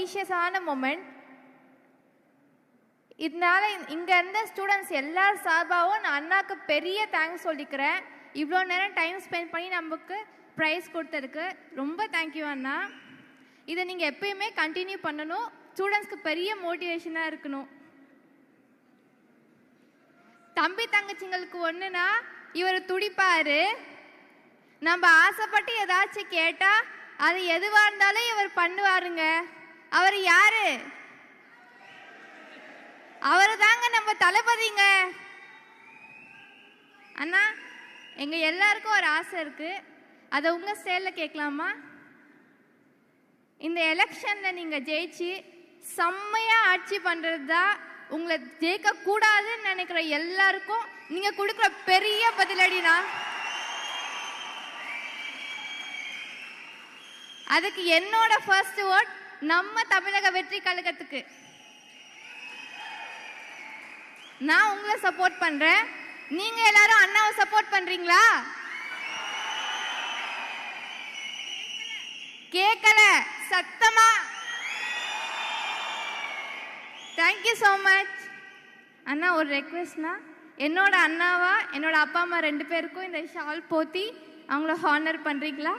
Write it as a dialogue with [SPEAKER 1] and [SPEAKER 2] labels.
[SPEAKER 1] ப்ரீஷியஸான moment இதனால இங்கே இருந்த ஸ்டூடெண்ட்ஸ் எல்லார் சார்பாகவும் நான் அண்ணாக்கு பெரிய தேங்க்ஸ் சொல்லிக்கிறேன். இவ்வளோ நேரம் டைம் ஸ்பெண்ட் பண்ணி நமக்கு ப்ரைஸ் கொடுத்ததுக்கு ரொம்ப தேங்க்யூ அண்ணா. இதை நீங்கள் எப்பயுமே கண்டினியூ பண்ணணும். ஸ்டூடெண்ட்ஸ்க்கு பெரிய மோட்டிவேஷனாக இருக்கணும். தம்பி தங்கச்சிங்களுக்கு ஒன்றுனா இவர் துடிப்பாரு. நம்ம ஆசைப்பட்டு ஏதாச்சும் கேட்டால் அது எதுவாக இருந்தாலும் இவர் பண்ணுவாருங்க. அவர் யாரு? அவர் தாங்க நம்ம தளபதிங்க. அண்ணா எங்க எல்லாருக்கும் ஒரு ஆசை இருக்கு. அதை உங்க ஸ்டைலில் கேட்கலாமா? இந்த எலெக்ஷன்ல நீங்க ஜெயிச்சு செம்மையா ஆட்சி பண்றது தான் உங்களை ஜெயிக்க கூடாதுன்னு நினைக்கிற எல்லாருக்கும் நீங்க கொடுக்குற பெரிய பதிலடினா அதுக்கு என்னோட ஃபர்ஸ்ட் வேர்ட் நம்ம தமிழக வெற்றி கழகத்துக்கு. நான் உங்களை சப்போர்ட் பண்றேன். நீங்க எல்லாரும் அண்ணாவை சப்போர்ட் பண்றீங்களா? கேட்கல சத்தமா. தேங்க்யூ ஸோ மச் அண்ணா ஒரு ரெக்வெஸ்ட்னா என்னோட அண்ணாவா என்னோட அப்பா அம்மா ரெண்டு பேருக்கும் இந்த ஷால் போத்தி அவங்கள ஹானர் பண்றீங்களா?